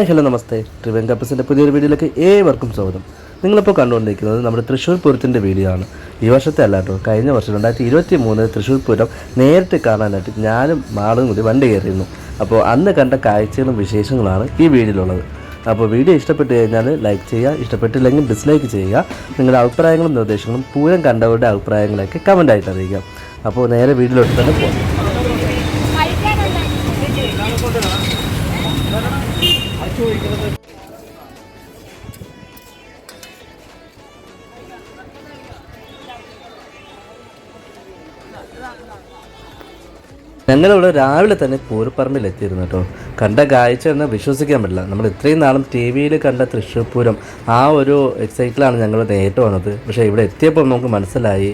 Hi hello നമസ്തേ. ട്രിവൻ കപ്പസിന്റെ പുതിയൊരു വീഡിയോയിലേക്ക് ഏവർക്കും സ്വാഗതം. നിങ്ങളിപ്പോൾ കണ്ടുകൊണ്ടിരിക്കുന്നത് നമ്മുടെ തൃശ്ശൂർ പൂരത്തിന്റെ വീഡിയോ ആണ്. ഈ വർഷത്തെ അല്ല കേട്ടോ കഴിഞ്ഞ വർഷം രണ്ടായിരത്തി ഇരുപത്തി മൂന്ന് തൃശ്ശൂർ പൂരം നേരിട്ട് കാണാനായിട്ട് ഞാനും മാളും കൂടി വണ്ടി കയറിയിരുന്നു. അപ്പോൾ അന്ന് കണ്ട കാഴ്ചകളും വിശേഷങ്ങളാണ് ഈ വീഡിയോയിലുള്ളത്. അപ്പോൾ വീഡിയോ ഇഷ്ടപ്പെട്ട് കഴിഞ്ഞാൽ ലൈക്ക് ചെയ്യുക ഇഷ്ടപ്പെട്ടില്ലെങ്കിൽ ഡിസ്ലൈക്ക് ചെയ്യുക നിങ്ങളുടെ അഭിപ്രായങ്ങളും നിർദ്ദേശങ്ങളും പൂരം കണ്ടവരുടെ അഭിപ്രായങ്ങളൊക്കെ കമന്റായിട്ട് അറിയിക്കാം അപ്പോൾ നേരെ വീഡിയോയിലോട്ട് തന്നെ പോകാം. ഞങ്ങളിവിടെ രാവിലെ തന്നെ പൂരപ്പറമ്പിൽ എത്തിയിരുന്നു കേട്ടോ. കണ്ട കാഴ്ച എന്ന് വിശ്വസിക്കാൻ പറ്റില്ല. നമ്മൾ ഇത്രയും നാളും ടി വിയിൽ കണ്ട തൃശ്ശൂർ പൂരം ആ ഒരു എക്സൈറ്റിലാണ് ഞങ്ങൾ നേരിട്ട് വന്നത്. പക്ഷേ ഇവിടെ എത്തിയപ്പോൾ നമുക്ക് മനസ്സിലായി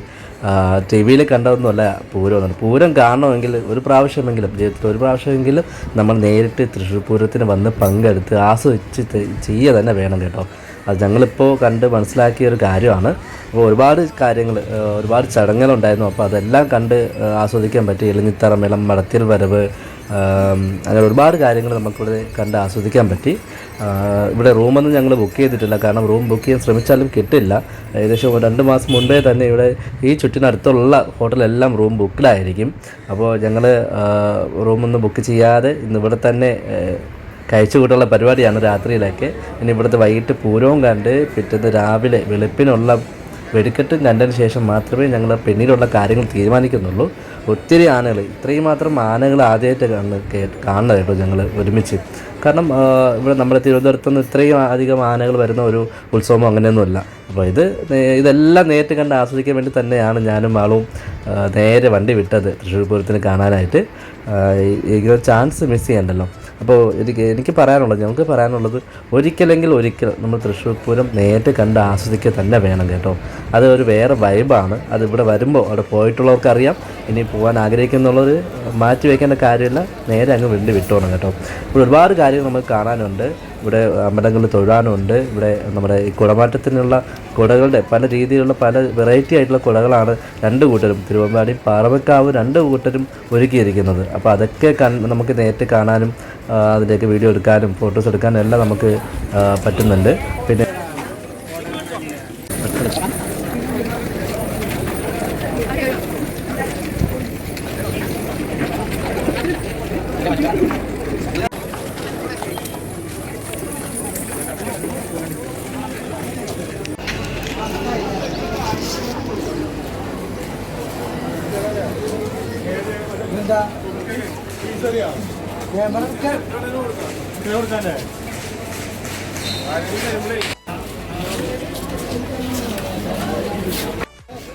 ടി വിയിൽ കണ്ടതൊന്നുമല്ല പൂരം എന്നാണ് പൂരം കാണണമെങ്കിൽ ഒരു പ്രാവശ്യമെങ്കിലും ജീവിതത്തിൽ ഒരു പ്രാവശ്യമെങ്കിലും നമ്മൾ നേരിട്ട് തൃശ്ശൂർ പൂരത്തിന് വന്ന് പങ്കെടുത്ത് ആസ്വദിച്ച് ചെയ്യുക തന്നെ വേണം കേട്ടോ. അത് ഞങ്ങളിപ്പോൾ കണ്ട് മനസ്സിലാക്കിയ ഒരു കാര്യമാണ്. അപ്പോൾ ഒരുപാട് കാര്യങ്ങൾ ഒരുപാട് ചടങ്ങുകളുണ്ടായിരുന്നു. അപ്പോൾ അതെല്ലാം കണ്ട് ആസ്വദിക്കാൻ പറ്റി എലിഞ്ഞിത്തറ മേളം മടത്തിൽ വരവ് അങ്ങനെ ഒരുപാട് കാര്യങ്ങൾ നമുക്കിവിടെ കണ്ട് ആസ്വദിക്കാൻ പറ്റി. ഇവിടെ റൂമൊന്നും ഞങ്ങൾ ബുക്ക് ചെയ്തിട്ടില്ല. കാരണം റൂം ബുക്ക് ചെയ്യാൻ ശ്രമിച്ചാലും കിട്ടില്ല. ഏകദേശം രണ്ട് മാസം മുൻപേ തന്നെ ഇവിടെ ഈ ചുറ്റിനടുത്തുള്ള ഹോട്ടലെല്ലാം റൂം ബുക്കിലായിരിക്കും അപ്പോൾ ഞങ്ങൾ റൂമൊന്നും ബുക്ക് ചെയ്യാതെ ഇന്ന് ഇവിടെ തന്നെ കഴിച്ചുകൂട്ടുള്ള കഴിച്ചു കൂട്ടുള്ള പരിപാടിയാണ് രാത്രിയിലൊക്കെ. ഇനി ഇവിടുത്തെ വൈകിട്ട് പൂരവും കണ്ട് പിറ്റേന്ന് രാവിലെ വെളുപ്പിനുള്ള വെടിക്കെട്ടും കണ്ടതിന് ശേഷം മാത്രമേ ഞങ്ങൾ പിന്നീടുള്ള കാര്യങ്ങൾ തീരുമാനിക്കുന്നുള്ളൂ. ഒത്തിരി ആനകൾ ഇത്രയും മാത്രം ആനകൾ ആദ്യമായിട്ട് കാണുന്ന കാണുന്നത് കേട്ടോ ഞങ്ങൾ ഒരുമിച്ച്. കാരണം ഇവിടെ നമ്മുടെ തിരുവനന്തപുരത്തുനിന്ന് ഇത്രയും അധികം ആനകൾ വരുന്ന ഒരു ഉത്സവം അങ്ങനെയൊന്നുമില്ല. അപ്പോൾ ഇത് ഇതെല്ലാം നേരിട്ട് കണ്ട് ആസ്വദിക്കാൻ വേണ്ടി തന്നെയാണ് ഞാനും ആളും നേരെ വണ്ടി വിട്ടത് തൃശ്ശൂർ പൂരത്തിന് കാണാനായിട്ട്. ഇങ്ങനെ ചാൻസ് മിസ് ചെയ്യണ്ടല്ലോ. അപ്പോൾ എനിക്ക് എനിക്ക് പറയാനുള്ളത് ഞങ്ങൾക്ക് പറയാനുള്ളത് ഒരിക്കലെങ്കിൽ ഒരിക്കൽ നമ്മൾ തൃശ്ശൂർ പൂരം നേരിട്ട് കണ്ട് ആസ്വദിക്കുക തന്നെ വേണം കേട്ടോ. അത് ഒരു വേറെ വൈബാണ് അത് ഇവിടെ വരുമ്പോൾ അവിടെ പോയിട്ടുള്ളവർക്കറിയാം. ഇനി പോകാൻ ആഗ്രഹിക്കുന്നുള്ളവർ മാറ്റി വയ്ക്കേണ്ട കാര്യമില്ല. നേരെ അങ്ങ് വീണ്ടും വിട്ടോണം കേട്ടോ. ഇവിടെ ഒരുപാട് കാര്യങ്ങൾ നമുക്ക് കാണാനുണ്ട്. ഇവിടെ അമ്പലങ്ങളിൽ തൊഴാനുണ്ട്. ഇവിടെ നമ്മുടെ ഈ കുടമാറ്റത്തിനുള്ള കുടകളുടെ പല രീതിയിലുള്ള പല വെറൈറ്റി ആയിട്ടുള്ള കുടകളാണ് രണ്ട് കൂട്ടരും തിരുവമ്പാടിയും പാറമക്കാവ് രണ്ട് കൂട്ടരും ഒരുക്കിയിരിക്കുന്നത്. അപ്പോൾ അതൊക്കെ നമുക്ക് നേരിട്ട് കാണാനും അതിന്റെയൊക്കെ വീഡിയോ എടുക്കാനും ഫോട്ടോസ് എടുക്കാനും എല്ലാം നമുക്ക് പറ്റുന്നുണ്ട്. പിന്നെ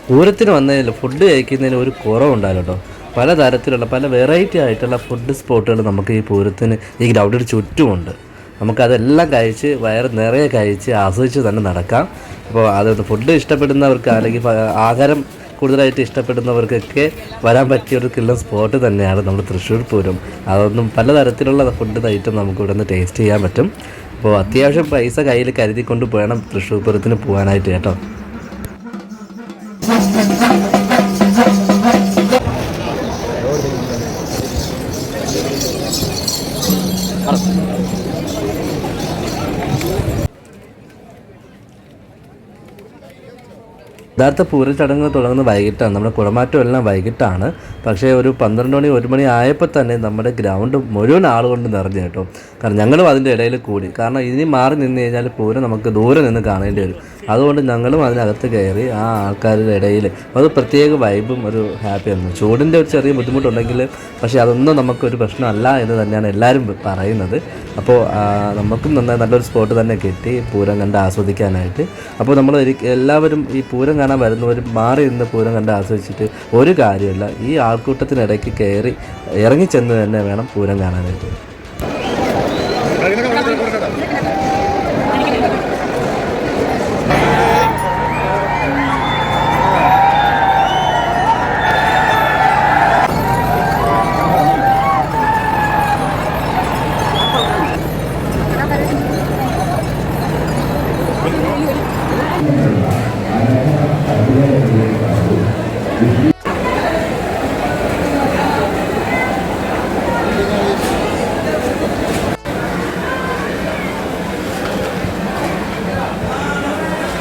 പൂരത്തിന് വന്നതിൽ ഫുഡ് കഴിക്കുന്നതിന് ഒരു കുറവുണ്ടായാലോ പല തരത്തിലുള്ള പല വെറൈറ്റി ആയിട്ടുള്ള ഫുഡ് സ്പോട്ടുകൾ നമുക്ക് ഈ പൂരത്തിന് ഈ ഗ്രൗണ്ടിന് ചുറ്റുമുണ്ട്. നമുക്കതെല്ലാം കഴിച്ച് വയറ് നിറയെ കഴിച്ച് ആസ്വദിച്ച് തന്നെ നടക്കാം. അപ്പോൾ അതൊന്ന് ഫുഡ് ഇഷ്ടപ്പെടുന്നവർക്ക് അല്ലെങ്കിൽ ആഹാരം കൂടുതലായിട്ട് ഇഷ്ടപ്പെടുന്നവർക്കൊക്കെ വരാൻ പറ്റിയ ഒരു കിള്ളം സ്പോട്ട് തന്നെയാണ് നമ്മുടെ തൃശ്ശൂർ പൂരം. അതൊന്നും പലതരത്തിലുള്ള ഫുഡ് ഐറ്റം നമുക്ക് ഇവിടെ നിന്ന് ടേസ്റ്റ് ചെയ്യാൻ പറ്റും. അപ്പോൾ അത്യാവശ്യം പൈസ കയ്യിൽ കരുതിക്കൊണ്ട് വേണം തൃശ്ശൂർ പൂരത്തിന് പോകാനായിട്ട് കേട്ടോ. യഥാർത്ഥ പൂരച്ചടങ്ങ് തുടങ്ങുന്നത് വൈകിട്ടാണ്. നമ്മുടെ കുടമാറ്റം എല്ലാം വൈകിട്ടാണ്. പക്ഷേ ഒരു പന്ത്രണ്ട് മണി ഒരു മണി ആയപ്പോൾ തന്നെ നമ്മുടെ ഗ്രൗണ്ട് മുഴുവൻ ആളുകൊണ്ട് നിറഞ്ഞു കേട്ടോ. കാരണം ഞങ്ങളും അതിന്റെ ഇടയിൽ കൂടി. കാരണം ഇനി മാറി നിന്ന് കഴിഞ്ഞാൽ പൂരം നമുക്ക് ദൂരെ നിന്ന് കാണേണ്ടി വരും. അതുകൊണ്ട് ഞങ്ങളും അതിനകത്ത് കയറി ആ ആൾക്കാരുടെ ഇടയിൽ അത് പ്രത്യേക വൈബും ഒരു ഹാപ്പിയായിരുന്നു ചൂടിന്റെ ഒരു ചെറിയ ബുദ്ധിമുട്ടുണ്ടെങ്കിൽ പക്ഷേ അതൊന്നും നമുക്കൊരു പ്രശ്നമല്ല എന്ന് തന്നെയാണ് എല്ലാവരും പറയുന്നത്. അപ്പോൾ നമുക്കും നന്നായി നല്ലൊരു സ്പോട്ട് തന്നെ കിട്ടി പൂരം കണ്ട് ആസ്വദിക്കാനായിട്ട്. അപ്പോൾ നമ്മൾ എല്ലാവരും ഈ പൂരം കാണാൻ വരുന്നവരും മാറി നിന്ന് പൂരം കണ്ട് ആസ്വദിച്ചിട്ട് ഒരു കാര്യമില്ല. ഈ ആൾക്കൂട്ടത്തിനിടയ്ക്ക് കയറി ഇറങ്ങിച്ചെന്ന് തന്നെ വേണം പൂരം കാണാനായിട്ട്.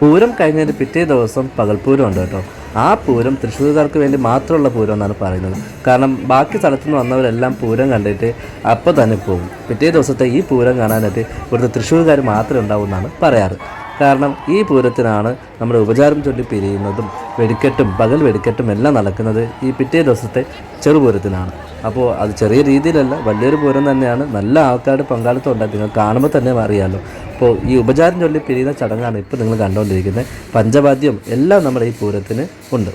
പൂരം കഴിഞ്ഞതിന് പിറ്റേ ദിവസം പകൽപൂരം ഉണ്ട് കേട്ടോ. ആ പൂരം തൃശ്ശൂർക്കാർക്ക് വേണ്ടി മാത്രമുള്ള പൂരം എന്നാണ് പറയുന്നത്. കാരണം ബാക്കി സ്ഥലത്തു നിന്ന് വന്നവരെല്ലാം പൂരം കണ്ടിട്ട് അപ്പോൾ തന്നെ പോകും. പിറ്റേ ദിവസത്തെ ഈ പൂരം കാണാനായിട്ട് ഇവിടുത്തെ തൃശ്ശൂർക്കാർ മാത്രമേ ഉണ്ടാവൂ എന്നാണ് പറയാറ്. കാരണം ഈ പൂരത്തിനാണ് നമ്മുടെ ഉപചാരം ചൊല്ലി പിരിയുന്നതും വെടിക്കെട്ടും പകൽ വെടിക്കെട്ടും എല്ലാം നടക്കുന്നത് ഈ പിറ്റേ ദിവസത്തെ ചെറുപൂരത്തിനാണ്. അപ്പോൾ അത് ചെറിയ രീതിയിലല്ല വലിയൊരു പൂരം തന്നെയാണ്. നല്ല ആൾക്കാരുടെ പങ്കാളിത്തം ഉണ്ടായി നിങ്ങൾ കാണുമ്പോൾ തന്നെ അറിയാമല്ലോ അപ്പോൾ ഈ ഉപചാരം ചൊല്ലി പിരിയുന്ന ചടങ്ങാണ് ഇപ്പോൾ നിങ്ങൾ കണ്ടുകൊണ്ടിരിക്കുന്നത്. പഞ്ചവാദ്യം എല്ലാം നമ്മുടെ ഈ പൂരത്തിന് ഉണ്ട്.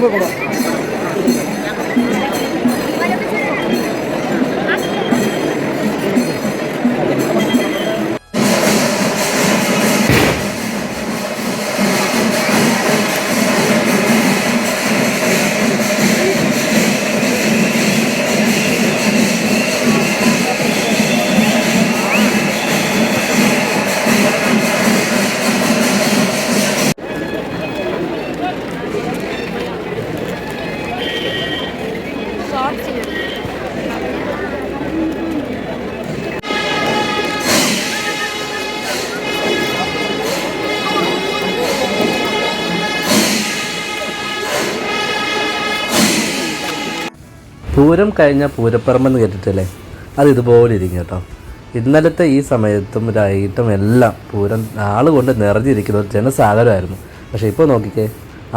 거구나. പൂരം കഴിഞ്ഞ പൂരപ്പറമ്പെന്ന് കേട്ടിട്ടില്ലേ? അത് ഇതുപോലെ ഇരിക്കും കേട്ടോ. ഇന്നലത്തെ ഈ സമയത്തും വൈകിട്ടും എല്ലാം പൂരം ആളുകൊണ്ട് നിറഞ്ഞിരിക്കുന്ന ഒരു ജനസാഗരമായിരുന്നു. പക്ഷേ ഇപ്പോൾ നോക്കിക്കേ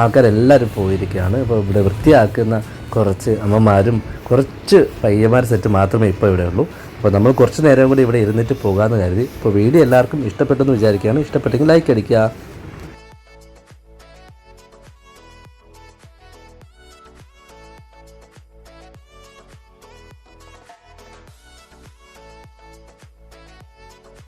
ആൾക്കാരെല്ലാവരും പോയിരിക്കുകയാണ്. ഇപ്പോൾ ഇവിടെ വൃത്തിയാക്കുന്ന കുറച്ച് അമ്മമാരും കുറച്ച് പയ്യന്മാർ സെറ്റ് മാത്രമേ ഇപ്പോൾ ഇവിടെ ഉള്ളൂ. അപ്പോൾ നമ്മൾ കുറച്ച് നേരം കൂടി ഇവിടെ ഇരുന്നിട്ട് പോകാമെന്ന് കരുതി. ഇപ്പോൾ വീഡിയോ എല്ലാവർക്കും ഇഷ്ടപ്പെട്ടെന്ന് വിചാരിക്കുകയാണ്. ഇഷ്ടപ്പെട്ടെങ്കിൽ ലൈക്ക് അടിക്കുക.